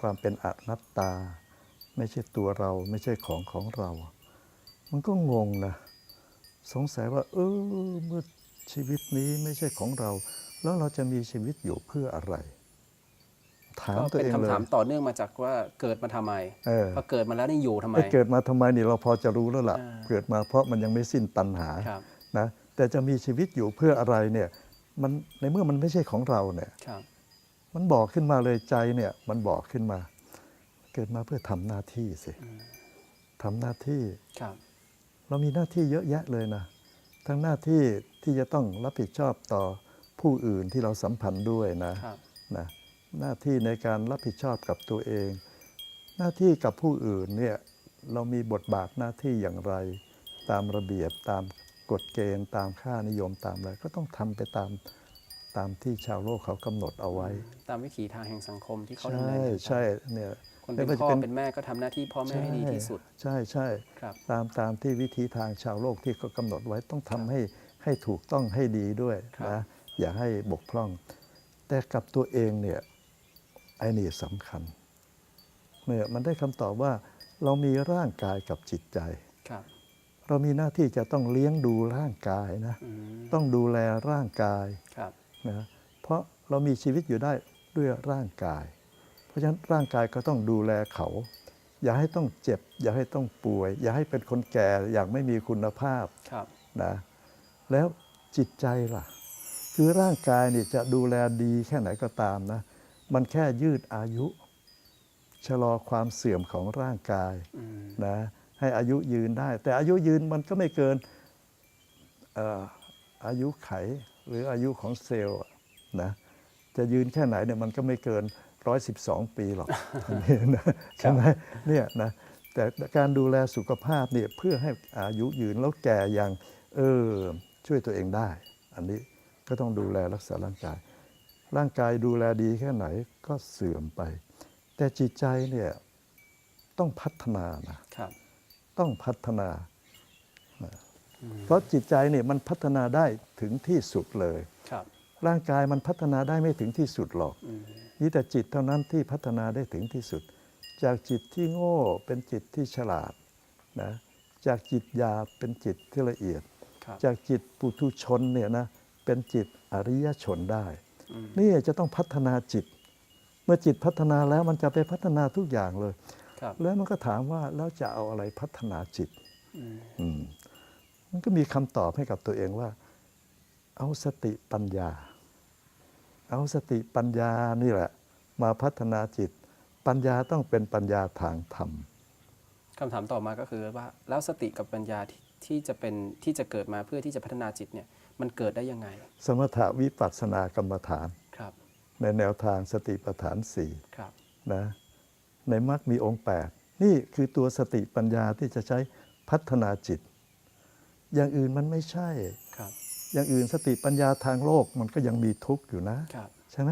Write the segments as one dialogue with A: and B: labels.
A: ความเป็นอนัตตา ไม่ใช่ตัวเราไม่ใช่ของของเรา มันก็งงนะสงสัยว่า เออเมื่อชีวิตนี้ไม่ใช่ของเรา แล้วเราจะมีชีวิตอยู่เพื่ออะไร ถาม
B: ก็
A: ตัว
B: เป็น
A: เอง
B: คำ
A: เลย
B: ถามต่อเนื่องมาจากว่าเกิดมาทำไม
A: เออ
B: พอเกิดมาแล้วนี่อยู่ทำไม
A: ไอ้เกิดมาทำไมนี่เราพอจะรู้แล้วล่ะ
B: อ่า
A: เกิดมาเพราะมันยังไม่สิ้นตัณหา
B: ครับ
A: นะแต่จะมีชีวิตอยู่เพื่ออะไรเนี่ยมันในเมื่อมันไม่ใช่ของเราเนี่ย
B: ครับ
A: มันบอกขึ้นมาเลยใจเนี่ยมันบอกขึ้นมา เกิดมาเพื่อทำหน้าที่สิทำหน้าที่
B: ครับ
A: เรามีหน้าที่เยอะแยะเลยนะทั้งหน้าที่ที่จะต้องรับผิดชอบต่อผู้อื่นที่เราสัมพันธ์ด้วยนะครับนะหน้าที่ในการรับผิดชอบกับตัวเอง หน้าที่กับผู้อื่นเนี่ยเรามีบทบาทหน้าที่อย่างไร ตามระเบียบตามกฎเกณฑ์ ตามค่านิยมตามอะไรก็ต้องทำไปตาม ตามที่ชาวโลกเขากำหนดเอาไว้
B: ตามวิถีทางแห่งสังคมที่เขาดำ
A: ใช่
B: เนินกันไป
A: ใช่เนี่ย
B: คนเป็น
A: ไม่ว่าจะ
B: พ่อ
A: เป็น
B: เป็นแม่ก็ทำหน้าที่พ่อแม่ให้ดีที่สุด
A: ใช่ใช่
B: ครับ
A: ตามตามที่วิธีทางชาวโลกที่เขากำหนดไว้ต้องทำให้ให้ถูกต้องให้ดีด้วย
B: ครับ
A: นะอย่าให้บกพร่อง แต่กับตัวเองเนี่ยไอ้นี่สำคัญเนี่ยมันได้คำตอบว่า เรามีร่างกายกับจิตใจ
B: ครับ
A: เรามีหน้าที่จะต้องเลี้ยงดูร่างกายนะ
B: อืม
A: ต้องดูแลร่างกาย
B: ครับ
A: นะเพราะเรามีชีวิตอยู่ได้ด้วยร่างกาย เพราะฉะนั้นร่างกายก็ต้องดูแลเขา อย่าให้ต้องเจ็บ อย่าให้ต้องป่วย อย่าให้เป็นคนแก่อย่างไม่มีคุณภาพ
B: ครับ
A: นะแล้วจิตใจล่ะ คือร่างกายนี่จะดูแลดีแค่ไหนก็ตามนะ มันแค่ยืดอายุ ชะลอความเสื่อมของร่างกาย
B: อืม
A: นะให้อายุยืนได้ แต่อายุยืนมันก็ไม่เกินเอ่ออายุไข หรืออายุของเซลล์อะนะจะยืนแค่ไหนเนี่ยมันก็ไม่เกิน 112 ปีหรอกเนี่ยนะใช่ไหมเนี่ยนะแต่การดูแลสุขภาพเนี่ยเพื่อให้อายุยืนแล้วแก่อย่างเออช่วยตัวเองได้ อันนี้ก็ต้องดูแลรักษาร่างกาย ร่างกายดูแลดีแค่ไหนก็เสื่อมไป แต่จิตใจเนี่ยต้องพัฒนานะ
B: ครับ
A: ต้องพัฒนา เพราะจิตใจเนี่ยมันพัฒนาได้ถึงที่สุดเลย
B: ครับ
A: ร่างกายมันพัฒนาได้ไม่ถึงที่สุดหรอก
B: อืม
A: นี่แต่จิตเท่านั้นที่พัฒนาได้ถึงที่สุด จากจิตที่โง่เป็นจิตที่ฉลาดนะจากจิตหยาบเป็นจิตที่ละเอียด
B: ครับ
A: จากจิตปุถุชนเนี่ยนะเป็นจิตอริยชนได้
B: อืม
A: นี่จะต้องพัฒนาจิต เมื่อจิตพัฒนาแล้วมันจะไปพัฒนาทุกอย่างเลย
B: ครับ
A: แล้วมันก็ถามว่าแล้วจะเอาอะไรพัฒนาจิต
B: อื ม
A: อืมมันก็มีคำตอบให้กับตัวเองว่า เอาสติปัญญา เอาสติปัญญานี่แหละ มาพัฒนาจิต ปัญญาต้องเป็นปัญญาทางธรรม
B: คำถามต่อมาก็คือว่า แล้วสติกับปัญญาที่ที่จะเป็นที่จะเกิดมาเพื่อที่จะพัฒนาจิตเนี่ยมันเกิดได้ยังไง
A: สมถะวิปัสสนากรรมฐาน
B: ครับ
A: ในแนวทางสติปัฏฐานสี่
B: ครับ
A: นะในมรรคมีองค์ 8 นี่คือตัวสติปัญญาที่จะใช้พัฒนาจิต อย่างอื่นมันไม่ใช่
B: ครับ
A: อย่างอื่นสติปัญญาทางโลกมันก็ยังมีทุกข์อยู่นะ
B: ครับ
A: ใช่ไหม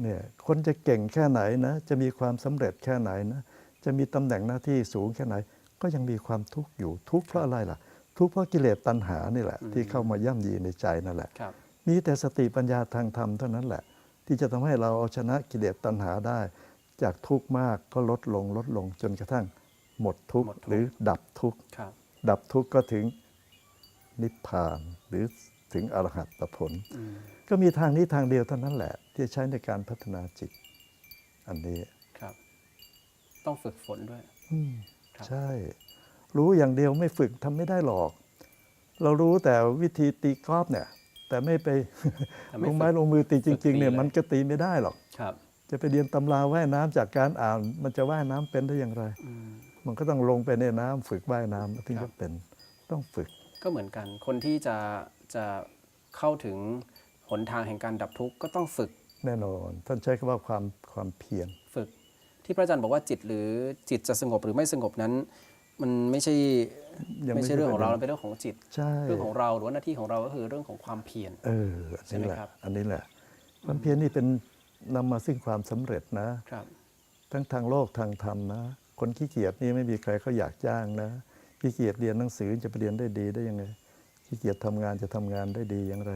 A: เนี่ยคนจะเก่งแค่ไหนนะ จะมีความสำเร็จแค่ไหนนะ จะมีตำแหน่งหน้าที่สูงแค่ไหน ก็ยังมีความทุกข์อยู่ทุกข์เพราะอะไรล่ะ ทุกข์เพราะกิเลสตัณหานี่แหละ ที่เข้ามาย่ำยีในใจนั่นแหละ
B: ครับ
A: มีแต่สติปัญญาทางธรรมเท่านั้นแหละ ที่จะทำให้เราเอาชนะกิเลสตัณหาได้ จากทุกข์มากก็ลดลงลดลงจนกระทั่ง หมดทุกข์
B: หมดทุกข์
A: หรือดับทุกข์
B: ครับ
A: ดับทุกข์ก็ถึง นิพพานหรือถึงอรหัตผล
B: อืม
A: ก็มีทางนี้ทางเดียวเท่านั้นแหละ ที่ใช้ในการพัฒนาจิต อันนี้
B: ครับ ต้องฝึกฝนด้วย
A: อืม
B: ครับ
A: ใช่ รู้อย่างเดียวไม่ฝึกทำไม่ได้หรอก เรารู้แต่วิธีตีกอล์ฟเนี่ย แต่ไม่ไป
B: แต่
A: ล
B: ไม่
A: ง
B: ฝึ
A: ไม้
B: ก
A: ลงมือตีจ
B: ฝึกตี
A: ริง ๆ เนี่ย
B: เลย
A: มันก็ตีไม่ได้หรอก
B: ครับ
A: จะไปเรียนตำราว่ายน้ำจากการอ่าน มันจะว่ายน้ำเป็นได้อย่างไร
B: อืม
A: มันก็ต้องลงไปในน้ำฝึกว่ายน้ำถึง
B: ครั
A: จะ
B: บ
A: เป็นต้องฝึก
B: ก็เหมือนกัน คนที่จะจะเข้าถึงหนทางแห่งการดับทุกข์ก็ต้องฝึก
A: แน่นอน ท่านใช้คำว่าความความเพียร
B: ฝึก ที่พระอาจารย์บอกว่าจิตหรือจิตจะสงบหรือไม่สงบนั้น มันไม่ใช่
A: ยัง
B: ไม่ใช่เรื่องของเรา
A: ป
B: มัน
A: ด็น
B: เป็นเรื่องของจิต
A: ใช่
B: เรื่องของเราหรือว่าหน้าที่ของเราก็คือเรื่องของความเพียร
A: เอออัน
B: ใช่ไหม
A: นี้แหละ
B: ครับ
A: อันนี้แหละ ความเพียรนี่เป็นนำมาซึ่งความสำเร็จนะ
B: ครับ
A: ทั้งทางโลกทางธรรมนะ คนขี้เกียจนี่ไม่มีใครเขาอยากจ้างนะ ขี้เกียจเรียนหนังสือจะไปเรียนได้ดีได้ยังไงขี้เกียจทำงานจะทำงานได้ดีอย่างไร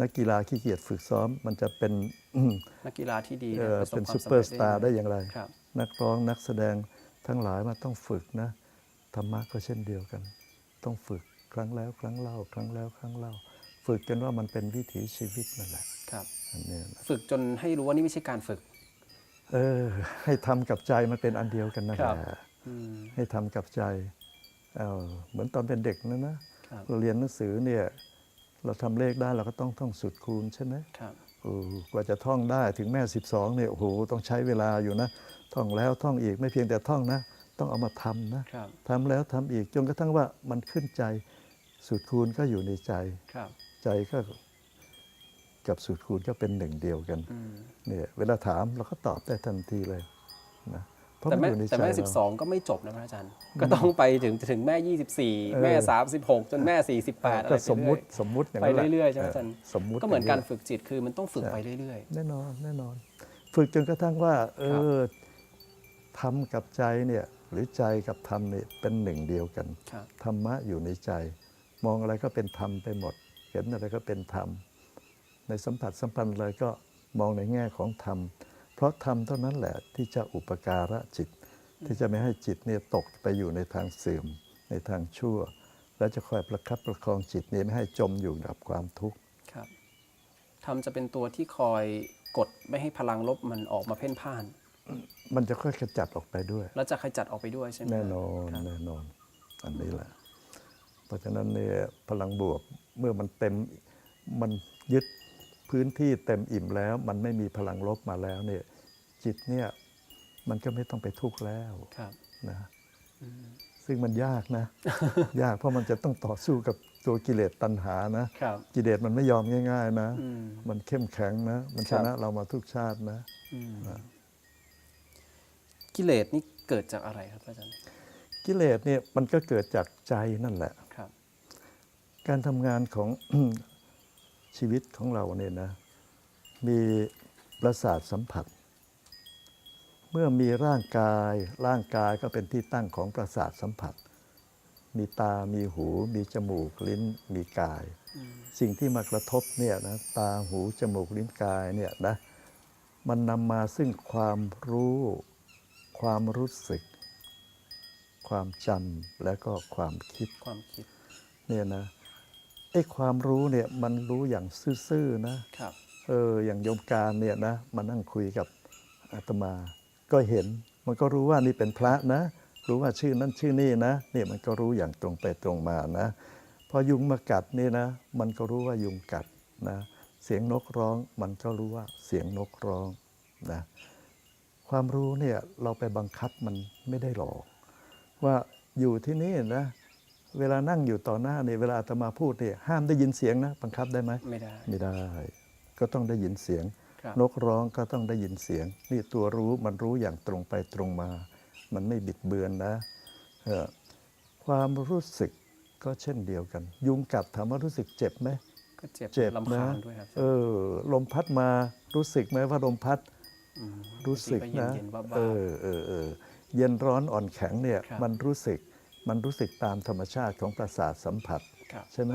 A: นักกีฬาขี้เกียจฝึกซ้อม มันจะเป็นอืม
B: นักกีฬาที่ดี
A: เอ่อ
B: ประสบ
A: เป็น
B: ความ
A: ซู
B: สำ
A: เปอ
B: เร็
A: ร์
B: จ
A: สตาร์ได้อย่างไร
B: ครับ
A: นักร้องนักแสดงทั้งหลายมันต้องฝึกนะธรรมะก็เช่นเดียวกัน ต้องฝึกครั้งแล้วครั้งเล่า ครั้งแล้วครั้งเล่า ฝึกจนว่ามันเป็นวิถีชีวิตนั่นแหละ
B: ครับ
A: อันเนี้ยนะ
B: ฝึกจนให้รู้ว่านี่ไม่ใช่การฝึก
A: เออ ให้ทำกับใจมันเป็นอันเดียวกันนั่น
B: ครั
A: แห
B: บ
A: ละ
B: อืม
A: ให้ทำกับใจเออ เหมือนตอนเป็นเด็กนะนะครับเราเรียนหนังสือเนี่ยเราทำเลขได้เราก็ต้องท่องสูตรคูณใช่ไหม
B: ครับ
A: โอ้กว่าจะท่องได้ถึงแม่ 12เนี่ยโอ้โหต้องใช้เวลาอยู่นะ ท่องแล้วท่องอีกไม่เพียงแต่ท่องนะ ต้องเอามาทำนะครับทำแล้วทำอีกจนกระทั่งว่ามันขึ้นใจสูตรคูณก็อยู่ในใจ
B: ครับ
A: ใจก็กับสูตรคูณก็เป็นหนึ่งเดียวกัน
B: อืม
A: เนี่ยเวลาถามเราก็ตอบได้ทันทีเลยนะเพราะ
B: แต่
A: มัน
B: แม่
A: อยู่ใน
B: แต่
A: ใจ
B: แม่
A: เรา
B: สิบสองก็ไม่จบนะพระอาจารย์ ก็ต้องไปถึงถึงแม่ยี่สิบสี่แม่สามสิบหกจนแม่สี่สิบแปดอะไร
A: ก็
B: ไป
A: สมมุติ
B: เรื่อย
A: สมมุติอย่าง
B: ไป
A: นั้นแหละ
B: เรื่อยๆใช่ไหมอาจารย์
A: สมมุติ
B: ก็เหมือนการ
A: ย่ง
B: ฝึกจิตคือมันต้องฝึกไปเรื่อย
A: แน่นอนแน่นอน ฝึกจนกระทั่งว่าเออทำกับใจเนี่ยหรือใจกับธรรมเนี่ยเป็นหนึ่งเดียวกัน
B: ๆครับ
A: ธรรมะอยู่ในใจ มองอะไรก็เป็นธรรมไปหมด เห็นอะไรก็เป็นธรรม ในสัมผัสสัมพันธ์อะไรก็มองในแง่ของธรรมเพ ราะธรรมเท่านั้นแหละที่จะอุปการะจิต ที่จะไม่ให้จิตเนี่ยตกไปอยู่ในทางเสื่อม ในทางชั่ว และจะคอยประคับประคองจิตนี้ไม่ให้จมอยู่กับความทุกข์
B: ครับทำจะเป็นตัวที่คอยกดไม่ให้พลังลบมันออกมาเพ่นพ่าน
A: มันจะค่อยขจัดออกไปด้วย
B: แล้วจะขจัดออกไปด้วยใช่ไหม
A: แน่นอน
B: ครับ
A: แน่นอนอันนี้แหละ เพราะฉะนั้นเนี่ยพลังบวกเมื่อมันเต็มมันยึด พื้นที่เต็มอิ่มแล้ว มันไม่มีพลังลบมาแล้วเนี่ย จิตเนี่ยมันก็ไม่ต้องไปทุกข์แล้ว
B: ครับ
A: นะซึ่งมันยากนะ ยากเพราะมันจะต้องต่อสู้กับตัวกิเลสตัณหานะ
B: ครับ
A: กิเลสมันไม่ยอมง่าย ๆ นะ
B: อืม
A: มันเข้มแข็งนะ มัน
B: ค
A: ช
B: รับ
A: นะเรามาทุกชาตินะ
B: อืมกิเลสนี่เกิดจากอะไรครับอาจารย์
A: กิเลสเนี่ยมันก็เกิดจากใจนั่นแหละ
B: ครับ
A: การทำงานของ ชีวิตของเราเนี่ยนะ มีประสาทสัมผัส เมื่อมีร่างกายร่างกายก็เป็นที่ตั้งของประสาทสัมผัส มีตา มีหู มีจมูก ลิ้น มีกาย สิ่งที่มากระทบเนี่ยนะตาหู จมูก ลิ้นกายเนี่ยนะมันนำมาซึ่งความรู้ ความรู้สึก ความจำและก็ความคิด
B: ความคิด
A: เนี่ยนะ ไอ้ความรู้เนี่ยมันรู้อย่างซื่อๆนะครับเอออย่างโยมการเนี่ยนะมานั่งคุยกับอาตมา ก็เห็น มันก็รู้ว่านี่เป็นพระนะ รู้ว่าชื่อนั้นชื่อนี่นะเนี่ยมันก็รู้อย่างตรงไปตรงมานะพอยุงมากัดนี่นะ มันก็รู้ว่ายุงกัดนะเสียงนกร้องมันก็รู้ว่าเสียงนกร้องนะความรู้เนี่ยเราไปบังคับมันไม่ได้หรอก ว่าอยู่ที่นี่นะ เวลานั่งอยู่ต่อหน้าเนี่ยเวลาอาตมาพูดเนี่ยห้ามได้ยินเสียงนะบังคับได้ไหม
B: ไม่ได้
A: ไม่ได้ ก็ต้องได้ยินเสียง
B: ครับ
A: นกร้องก็ต้องได้ยินเสียง นี่ตัวรู้มันรู้อย่างตรงไปตรงมา มันไม่บิดเบือนนะเออความรู้สึกก็เช่นเดียวกัน ยุงกัดถามว่ารู้สึกเจ็บไหม
B: ก็เจ็บ
A: เจ็บ
B: ลำ
A: นะ
B: คาญด้วยครับ
A: เออ ลมพัดมารู้สึกไหมว่าลมพัด
B: ม
A: รู้สึก
B: บางที
A: นะ
B: เย็นๆบ้า
A: เออเออเออเย็นร้อนอ่อนแข็งเนี่ย
B: ครับ
A: มันรู้สึก มันรู้สึกตามธรรมชาติของประสาทสัมผัส
B: ๆครับ
A: ใช่ไหม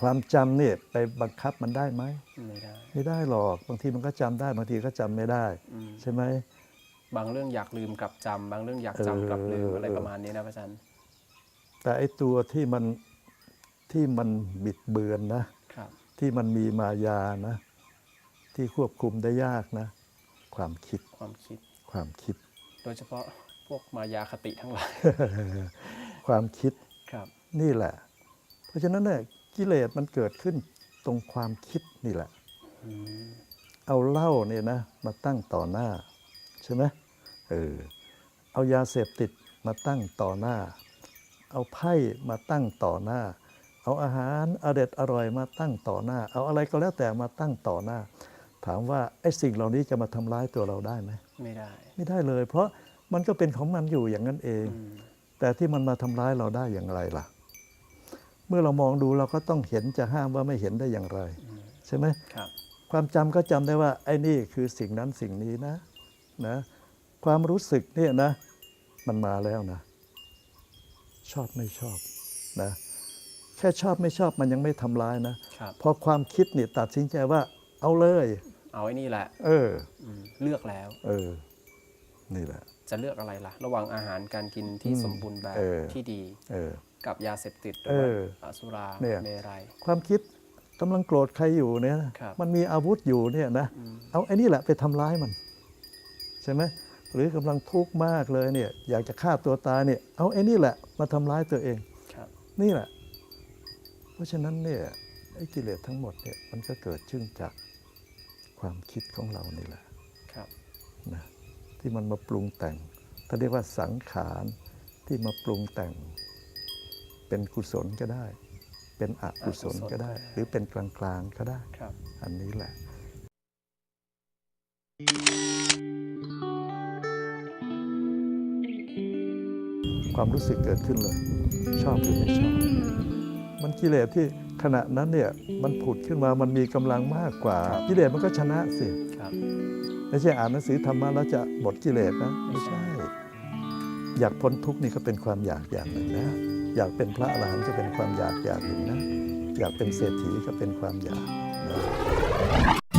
A: ความจำเนี่ยไปบังคับมันได้ไหม
B: ไม่ได้
A: ไม่ได้หรอกบางทีมันก็จำได้บางทีก็จำไม่ได้
B: อืม
A: ใช่ไหม
B: บางเรื่องอยากลืมกลับจำบางเรื่องอยาก
A: เออ
B: จำกลับลืมอะไร
A: เออ
B: ประมาณนี้นะพระอาจารย์
A: แต่ไอ้ตัวที่มันที่มันบิดเบือนนะ
B: ครับ
A: ที่มันมีมายานะ ที่ควบคุมได้ยากนะ ความคิด
B: ความคิด
A: ความคิด
B: โดยเฉพาะพ วกมายาคติทั้งหลาย
A: ความคิด
B: ครับ
A: นี่แหละ เพราะฉะนั้นเนี่ยกิเลสมันเกิดขึ้นตรงความคิดนี่แหละ
B: อืม
A: เอาเหล้าเนี่ยนะ มาตั้งต่อหน้า ใช่ไหมเออเอายาเสพติดมาตั้งต่อหน้า เอาไพ่มาตั้งต่อหน้า เอาอาหารอเด็ดอร่อยมาตั้งต่อหน้า เอาอะไรก็แล้วแต่มาตั้งต่อหน้า ถามว่าไอ้สิ่งเหล่านี้จะมาทำร้ายตัวเราได้ไหม
B: ไม่ได้
A: ไม่ได้เลย เพราะ มันก็เป็นของมันอยู่อย่างนั้นเอง
B: อืม
A: แต่ที่มันมาทำร้ายเราได้อย่างไรล่ะ เมื่อเรามองดูเราก็ต้องเห็นจะห้ามว่าไม่เห็นได้อย่างไร ใช่ไหม
B: ครับ
A: ความจำก็จำได้ว่าไอ้นี่คือสิ่งนั้นสิ่งนี้นะนะความรู้สึกเนี่ยนะ มันมาแล้วนะ ชอบไม่ชอบนะแค่ชอบไม่ชอบมันยังไม่ทำร้ายนะ
B: คครับ
A: พอความคิดเนี่ยตัดสินใจว่า เอาเลย
B: เอาไอ้นี่แหละ
A: เออ
B: อืมเลือกแล้ว
A: เออ นี่แหละ
B: จะเลือกอะไรล่ะ ระหว่างอาหารการกินที่
A: อืม
B: สมบูรณ์แบบ
A: เออ
B: ที่ดี
A: เออ
B: กับยาเสพติดหรือ
A: เอ
B: ว่า
A: อ
B: สุรา
A: เนี่ย
B: เมรัย
A: ความคิดกำลังโกรธใครอยู่เนี่ย
B: ครับ
A: มันมีอาวุธอยู่เนี่ยนะ
B: อืม
A: เอาไอ้นี่แหละไปทำร้ายมัน ใช่ไหมหรือกำลังทุกข์มากเลยเนี่ย อยากจะฆ่าตัวตายเนี่ย เอาไอ้นี่แหละมาทำร้ายตัวเอง
B: ครับ
A: นี่แหละ เพราะฉะนั้นเนี่ยไอ้กิเลสทั้งหมดเนี่ยมันก็เกิดขึ้นจากความคิดของเรานี่แหละ
B: ครับ
A: นะ ที่มันมาปรุงแต่งถ้าเรียกว่าสังขารที่มาปรุงแต่ง เป็นกุศลก็ได้ เป็นอกุศลก็ได้ หรือเป็นกลางๆก็ได้
B: ครับ
A: อันนี้แหละ ความรู้สึกเกิดขึ้นเลย ชอบหรือไม่ชอบ มันกิเลสที่ขณะนั้นเนี่ยมันผุดขึ้นมามันมีกำลังมากกว่า กิเลสมันก็ชนะสิ
B: ครับ
A: ไม่ใช่อ่านหนังสือธรรมะแล้วจะหมดกิเลสนะ ไม่ใช่ อยากพ้นทุกข์นี่ก็เป็นความอยากอย่างหนึ่งนะ อยากเป็นพระอรหันต์ก็เป็นความอยากอย่างหนึ่งนะ อยากเป็นเศรษฐีก็เป็นความอยากนะ